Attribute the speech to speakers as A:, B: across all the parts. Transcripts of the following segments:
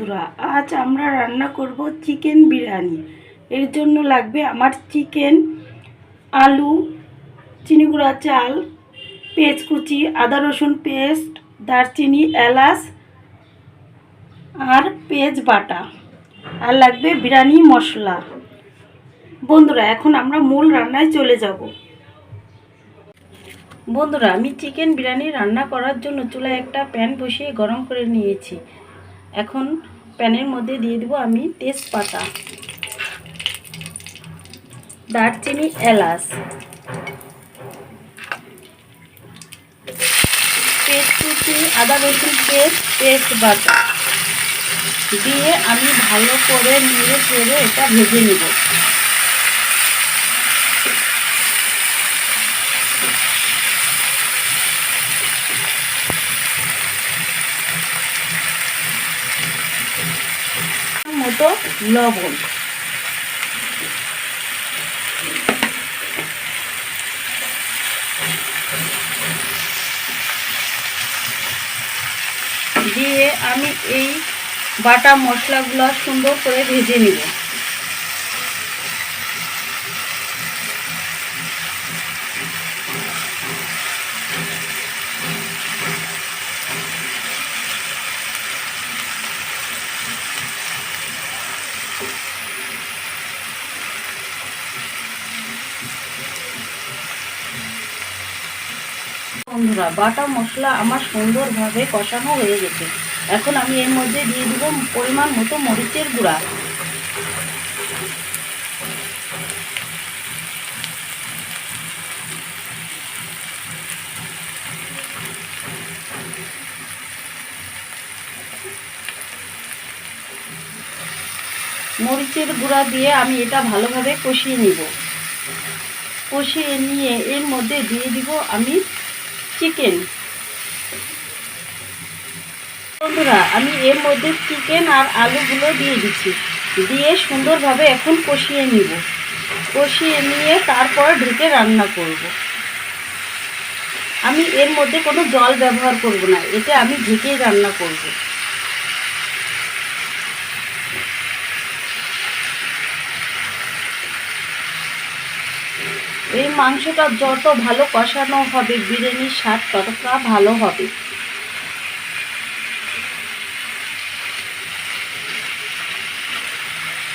A: বন্ধুরা, আজ আমরা রান্না করব চিকেন বিরিয়ানি। এর জন্য লাগবে আমার চিকেন, আলু, চিনি গুঁড়া চাল, পেঁয়াজ কুচি, আদা রসুন পেস্ট, দারচিনি, এলাচ আর পেঁয়াজ বাটা। আর লাগবে বিরিয়ানি মশলা। বন্ধুরা, এখন আমরা মূল রান্নায় চলে যাব। বন্ধুরা, আমি চিকেন বিরিয়ানি রান্না করার জন্য চুলায় একটা প্যান বসিয়ে গরম করে নিয়েছি। এখন প্যানের মধ্যে দিয়ে দেবো আমি তেজপাতা, দারচিনি, এলাচ। পেস্টুটি আদা রসুন পেস্ট পেস্ট দিয়ে আমি ভালো করে নিয়ে চেড়ে এটা ভেজে নেব। মতো লবণ। দিয়ে আমি এই বাটা মশলাগুলো সুন্দর করে ভেজে নিব। বন্ধুরা, বাটা মশলা আমার সুন্দরভাবে কষানো হয়ে গেছে। এখন আমি এর মধ্যে দিয়ে দেবো পরিমাণ মতো মরিচের গুঁড়া। মরিচের গুঁড়া দিয়ে আমি এটা ভালোভাবে কষিয়ে নিব। কষিয়ে নিয়ে এর মধ্যে দিয়ে দিব আমি চিকেন বন্ধুরা, আমি এর মধ্যে চিকেন আর আলুগুলো দিয়ে দিচ্ছি দিয়ে সুন্দরভাবে এখন কষিয়ে নিব কষিয়ে নিয়ে তারপর ঢেকে রান্না করব। আমি এর মধ্যে কোনো জল ব্যবহার করব না এটা আমি ঢেকেই রান্না করব। এই মাংসটা যত ভালো কষানো হবে, বিরিয়ানির স্বাদ ততটা ভালো হবে।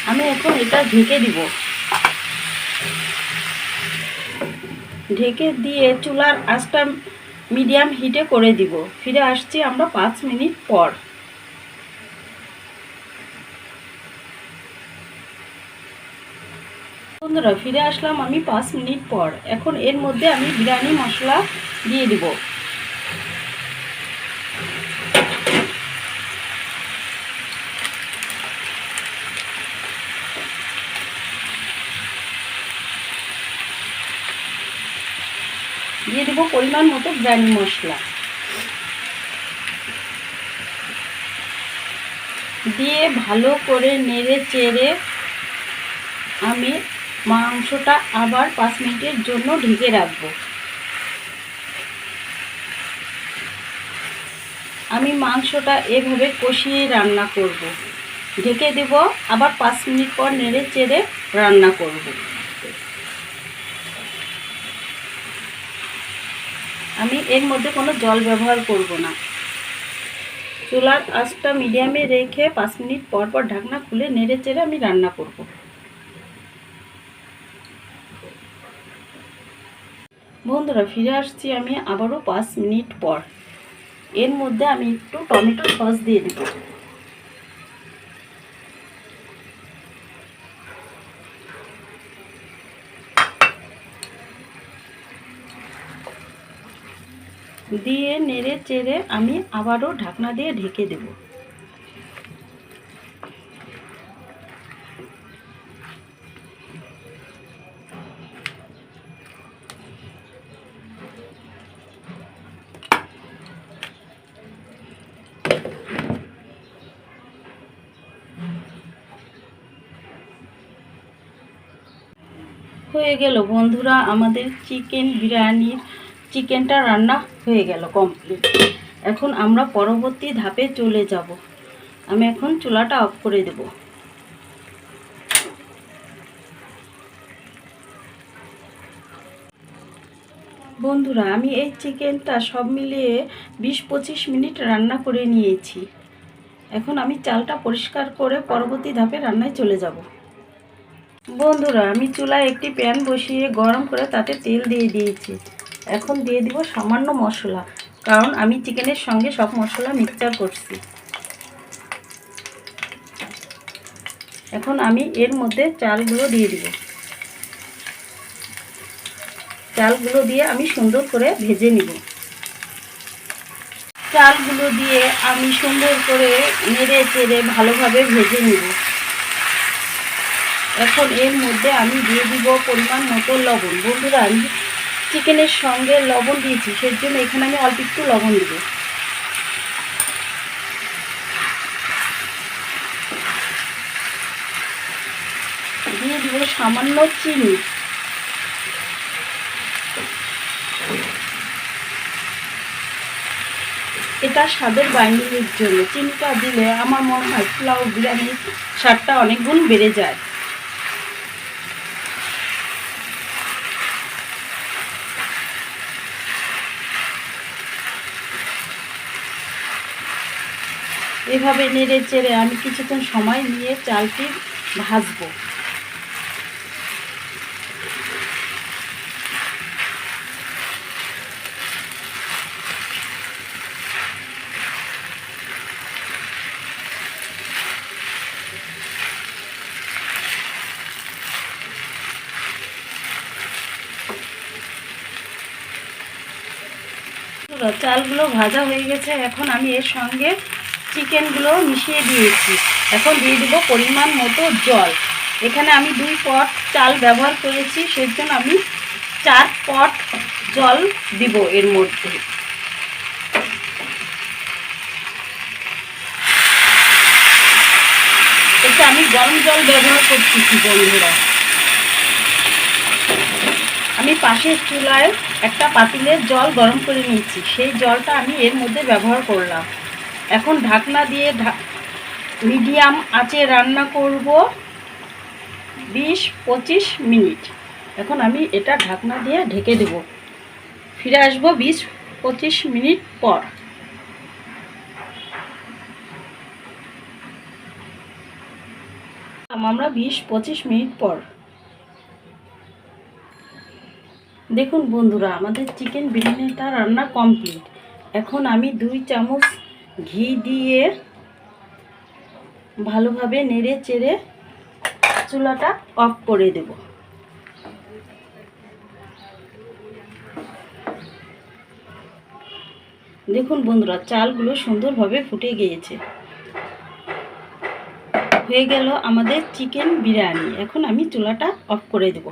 A: আমি এখন এটা ঢেকে দিব। ঢেকে দিয়ে চুলার আঁচটা মিডিয়াম হিটে করে দিব। ফিরে আসছি আমরা পাঁচ মিনিট পর। বন্ধুরা, ফিরে আসলাম আমি পাঁচ মিনিট পর। এখন এর মধ্যে আমি বিরিয়ানি, মশলা দিয়ে দিব। দিয়ে দেবো পরিমাণ মতো বিরিয়ানি, মশলা। দিয়ে ভালো করে নেড়ে চেড়ে আমি মাংসটা আবার পাঁচ মিনিটের জন্য ঢেকে রাখব আমি মাংসটা এভাবে কষিয়ে রান্না করব। ঢেকে দেব, আবার পাঁচ মিনিট পর নেড়ে চেড়ে রান্না করব। আমি এর মধ্যে কোনো জল ব্যবহার করব না চুলার আঁচটা মিডিয়ামে রেখে পাঁচ মিনিট পর পর ঢাকনা খুলে নেড়ে চেড়ে আমি রান্না করব বন্ধুরা, ফিরে আসছি আমি আবারও পাঁচ মিনিট পর। এর মধ্যে আমি একটু টমেটো সস দিয়ে দেব। দিয়ে নেড়ে চেড়ে আমি আবারও ঢাকনা দিয়ে ঢেকে দেব। হয়ে গেল। বন্ধুরা, আমাদের চিকেন বিরিয়ানির চিকেনটা রান্না হয়ে গেল কমপ্লিট এখন আমরা পরবর্তী ধাপে চলে যাব। আমি এখন চুলাটা অফ করে দেব। বন্ধুরা, আমি এই চিকেনটা সব মিলিয়ে বিশ পঁচিশ মিনিট রান্না করে নিয়েছি। এখন আমি চালটা পরিষ্কার করে পরবর্তী ধাপে রান্নায় চলে যাব। বন্ধুরা, আমি চুলায় একটি প্যান বসিয়ে গরম করে তাতে তেল দিয়ে দিয়েছি। এখন দিয়ে দিব সামান্য মশলা, কারণ আমি চিকেনের সঙ্গে সব মশলা মিক্সচার করছি। এখন আমি এর মধ্যে চালগুলো দিয়ে দিব। চালগুলো দিয়ে আমি সুন্দর করে ভেজে নিব। চালগুলো দিয়ে আমি সুন্দর করে নেড়ে চেড়ে ভালোভাবে ভেজে নিব। এখন এর মধ্যে আমি দিয়ে দিব পরিমাণ মতো লবণ। বন্ধুরা, আমি চিকেনের সঙ্গে লবণ দিয়েছি সেই জন্য এখানে আমি অল্প একটু লবণ দিব। দিয়ে দিব সামান্য চিনি। এটা স্বাদের বাইন্ডিংয়ের জন্য। চিনিটা দিলে আমার মনে হয় পোলাও বিরিয়ানির স্বাদটা অনেক গুণ বেড়ে যায়। এভাবে নেড়ে চেড়ে আমি কিছুক্ষণ সময় নিয়ে চালটি ভাজবো। চালগুলো ভাজা হয়ে গেছে। এখন আমি এর সঙ্গে চিকেনগুলো মিশিয়ে দিয়েছি। এখন দিয়ে দিব পরিমাণ মতো জল। এখানে আমি দুই পট চাল ব্যবহার করেছি, সেই জন্য আমি চার পট জল দিব এর মধ্যে। এটা আমি গরম জল ব্যবহার করতেছি বন্ধুরা? আমি পাশের চুলায় একটা পাতিলের জল গরম করে নিয়েছি। সেই জলটা আমি এর মধ্যে ব্যবহার করলাম। এখন ঢাকনা দিয়ে মিডিয়াম আঁচে রান্না করব বিশ পঁচিশ মিনিট। এখন আমি এটা ঢাকনা দিয়ে ঢেকে দেব। ফিরে আসব বিশ পঁচিশ মিনিট পর। আমরা বিশ পঁচিশ মিনিট পর। দেখুন বন্ধুরা, আমাদের চিকেন বিরিয়ানিটা রান্না কমপ্লিট। এখন আমি দুই চামচ ঘি দিয়ে ভালোভাবে নেড়ে চেড়ে চুলাটা অফ করে দেব। দেখুন বন্ধুরা, চালগুলো সুন্দরভাবে ফুটে গিয়েছে। হয়ে গেল আমাদের চিকেন বিরিয়ানি। এখন আমি চুলাটা অফ করে দেবো।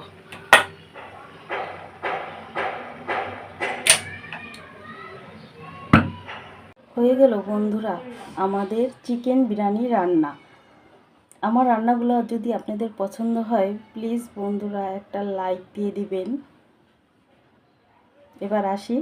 A: হয়ে গেল বন্ধুরা আমাদের চিকেন বিরিয়ানি রান্না। আমার রান্নাগুলো যদি আপনাদের পছন্দ হয় প্লিজ বন্ধুরা একটা লাইক দিয়ে দিবেন। এবার আসি।